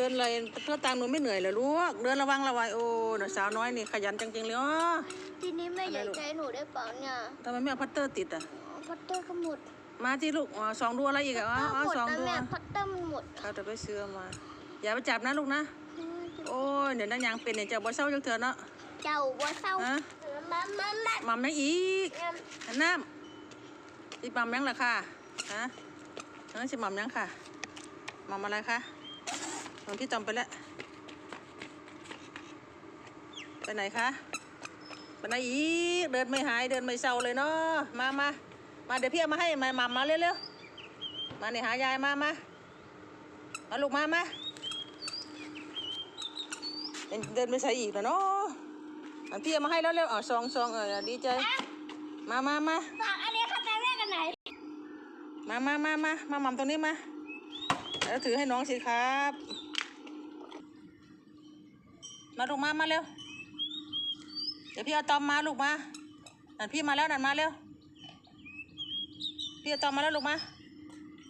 เดินอะไรเพื่อตังค์หนูไม่เหนื่อยเลยลูกเดินระวังระวังโอ้หนูสาวน้อยนี่ขยันจริงๆเลยอ๋อทีนี้แม่อยากอะไรลูกใช้หนูได้เปล่าเนี่ยทำไมไม่เอาพัตเตอร์ติดอะอ๋อพัตเตอร์ก็หมดมาที่ลูกอ๋อสองดูอะไรอีกอะอ๋ออ๋อหมดสองนะดูแม่พัตเตอร์มันหมดเราจะไปซื้อมาอย่าไปจับนะลูกนะโอ้ยเดี๋ยวนั่นยังเป็นเนี่ยจะบ่เศร้าจังเถอะเนาะเจ้าว่าเศร้าฮะมามามาหมัมยังอีกอันน้ำอีกหมัมยังล่ะค่ะฮะเออสิหมัมยังค่ะหมัมอะไรคะ หมัมพี่จอมไปแล้ว ไปไหนคะไปไหนอีกเดินไม่หายเดินไม่เศร้าเลยเนาะมามามาเดี๋ยวพี่เอามาให้มาหมัมมาเร็วๆมาเนี่ยหายายมามามาลูกมามาเดินเดินไม่ใส่อีกแล้วเนาะอันพี่เอามาให้แล้วเร็วๆอ๋อซองซองเออดีใจ มามามาฝากอันนี้เข้าใจแม่กันไหนมามามามามาหม่ำตรงนี้มาแล้วถือให้น้องสิครับ มาลูกมามาเร็ว เดี๋ยวพี่เอาตอมมาลูกมานั่นพี่มาแล้วนั่นมาเร็ว พี่เอาตอมมาแล้วลูกมา